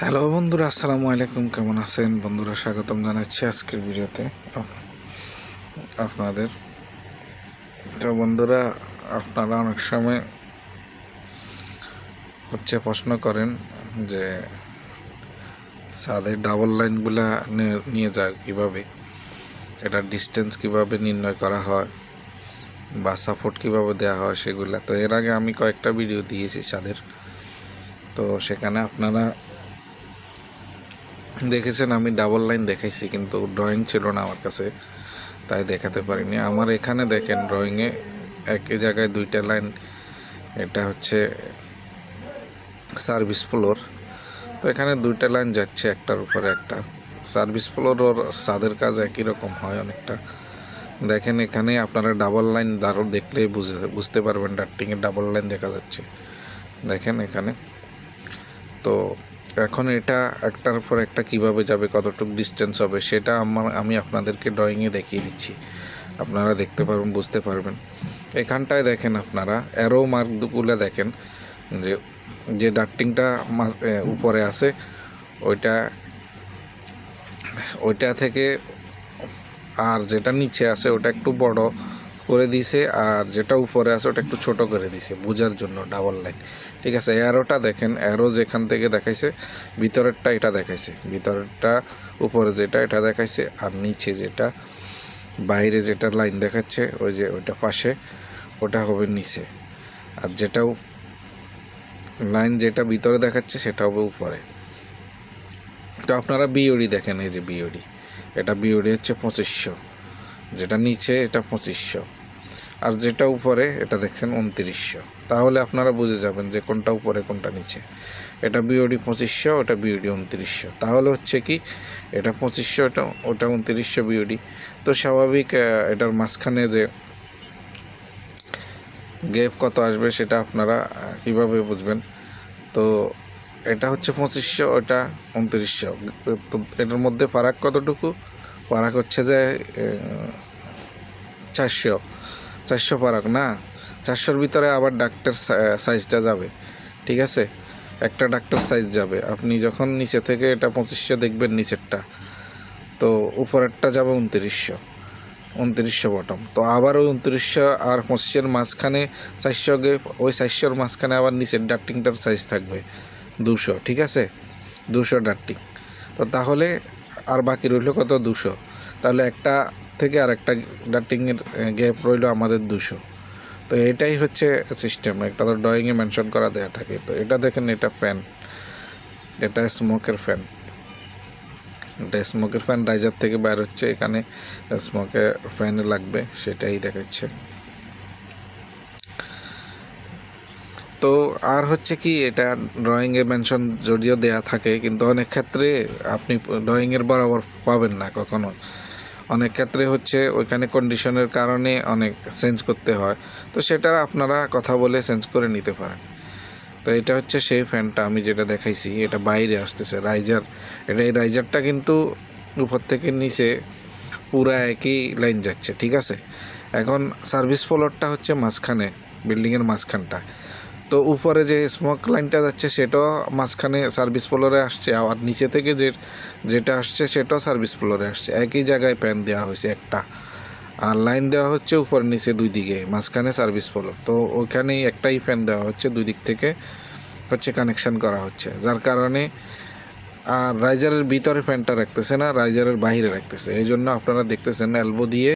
Hello বন্ধুরা, আসসালামু আলাইকুম। কেমন আছেন? বন্ধুরা, স্বাগতম জানাচ্ছি আজকের ভিডিওতে। আপনাদের। তো বন্ধুরা, আপনারা অনেক সময় হচ্ছে প্রশ্ন করেন যে সাদের ডাবল লাইনগুলা নিয়ে যায় কীভাবে? এটা ডিস্টেন্স কীভাবে নির্ণয় করা হয়? বা সাপোর্ট কীভাবে দেওয়া হয় সেগুলা? তো এর আগে আমি কয়েকটা ভিডিও দিয়েছি সাদের তো সেখানে আপনারা দেখেছেন, আমি ডাবল লাইন দেখাইছি, কিন্তু ড্রয়িং ছিল না আমার কাছে, তাই দেখাতে পারিনি। আমার এখানে দেখেন ড্রয়িংয়ে একই জায়গায় দুইটা লাইন এটা হচ্ছে সার্ভিস ফ্লোর তো এখানে দুইটা লাইন যাচ্ছে, একটার উপরে একটা। সার্ভিস ফ্লোর ওর সাদের কাজ একই রকম হয় অনেকটা। দেখেন, এখানে আপনারা ডাবল লাইন দাঁড়ো দেখলেই বুঝে, বুঝতে পারবেন, ডার্টিংয়ে ডাবল লাইন দেখা যাচ্ছে। দেখেন এখানে। তো এখন এটা একটার পর একটা কীভাবে যাবে, কতটুকু ডিস্টেন্স হবে, সেটা আমার, আমি আপনাদেরকে ড্রয়িংয়ে দেখিয়ে দিচ্ছি। আপনারা দেখতে পারবেন বুঝতে পারবেন। এখানটায় দেখেন আপনারা অ্যারো মার্কগুলো দেখেন, যে যে ডার্টিংটা মাঝ- উপরে আছে, ওইটা ওইটা থেকে আর যেটা নিচে আছে, ওটা একটু বড়। করে দিছে, আর যেটা উপরে আছে ওটা একটু ছোট করে দিয়েছে বোঝার জন্য ডাবল লাইন ঠিক আছে অ্যারোটা দেখেন অ্যারো যেখান থেকে দেখাইছে, ভিতরেরটা এটা দেখাইছে। ভিতরেরটা, উপরে যেটা, এটা দেখাইছে, আর নিচে যেটা, বাইরে যেটা লাইন দেখাচ্ছে, ওই যে ওইটা পাশে, ওটা হবে নিচে। আর যেটাও লাইন যেটা ভিতরে দেখাচ্ছে, সেটা হবে উপরে। তো আপনারা বিওডি দেখেন, এই যে বিওডি এটা বিওডি হচ্ছে পঁচিশশো। যেটা নিচে, এটা পঁচিশশো। আর যেটা উপরে, এটা দেখেন উনত্রিশশো। তাহলে আপনারা বুঝে যাবেন যে কোনটা উপরে, কোনটা নিচে। এটা বিওডি পঁচিশশো, ওটা বিওডি উনত্রিশশো। তাহলে হচ্ছে কি, এটা পঁচিশশো এটা ওটা উনত্রিশশো বিওডি তো স্বাভাবিক এটার মাঝখানে যে গ্যাপ কত আসবে সেটা আপনারা কীভাবে বুঝবেন? তো এটা হচ্ছে পঁচিশশো, ওটা উনত্রিশশো। তো এটার মধ্যে ফারাক কতটুকু? ফারাক হচ্ছে যে চারশো। চারশো পারাক, না? চারশোর ভিতরে আবার ডাক্তার সাইজটা যাবে, ঠিক আছে? একটা ডাক্তার সাইজ যাবে। আপনি যখন নিচে থেকে এটা পঁচিশশো দেখবেন নিচেরটা, তো উপরেরটা যাবে উনত্রিশশো উনত্রিশশো বটম তো আবার ওই উনত্রিশশো আর পঁচিশের মাঝখানে চারশো ওই চারশোর মাঝখানে আবার নিচের ডাক্টিংটার সাইজ থাকবে দুশো, ঠিক আছে? দুশো ডাক্টিং। তো তাহলে আর বাকি রইল কত? দুশো। তাহলে একটা থেকে আর একটা ডাক্টিংয়ের গ্যাপ রইল আমাদের দুশো। তো এটাই হচ্ছে সিস্টেম একটা তো ড্রয়িংয়ে মেনশন করা দেওয়া থাকে। তো এটা দেখেন, এটা ফ্যান এটা স্মোকের ফ্যান এটা স্মোকের ফ্যান রাইজার থেকে বাইর হচ্ছে, এখানে স্মোকের ফ্যানে লাগবে, সেটাই দেখাচ্ছে। তো আর হচ্ছে কি, এটা ড্রয়িংয়ে মেনশন যদিও দেয়া থাকে, কিন্তু অনেক ক্ষেত্রে আপনি ড্রয়িংয়ের বরাবর পাবেন না কখনো। অনেক ক্ষেত্রে হচ্ছে ওইখানে কন্ডিশনের কারণে অনেক চেঞ্জ করতে হয়। তো সেটা আপনারা কথা বলে চেঞ্জ করে নিতে পারেন। তো এটা হচ্ছে সেই ফ্যানটা আমি যেটা দেখাইছি, এটা বাইরে আসতেছে রাইজার এটা এই রাইজারটা কিন্তু উপর থেকে নিচে পুরা একই লাইন যাচ্ছে, ঠিক আছে? এখন সার্ভিস ফ্লোরটা হচ্ছে মাঝখানে বিল্ডিংয়ের মাঝখানটা। তো উপরে যে স্মোক লাইনটা যাচ্ছে, সেটাও মাঝখানে সার্ভিস ফ্লোরে আসছে। আর নিচে থেকে যে, যেটা আসছে, সেটাও সার্ভিস ফ্লোরে আসছে। একই জায়গায় প্যান দেওয়া হয়েছে একটা। আর লাইন দেওয়া হচ্ছে উপর নিচে দুই দিকে, মাঝখানে সার্ভিস ফ্লোর তো ওইখানেই একটাই ফ্যান দেওয়া হচ্ছে, দুই দিক থেকে হচ্ছে কানেকশন করা হচ্ছে। যার কারণে আর রাইজারের ভিতরে ফ্যানটা রাখতেছে না রাইজারের বাইরে রাখতেছে। এই জন্য আপনারা দেখতেছেন এলবো দিয়ে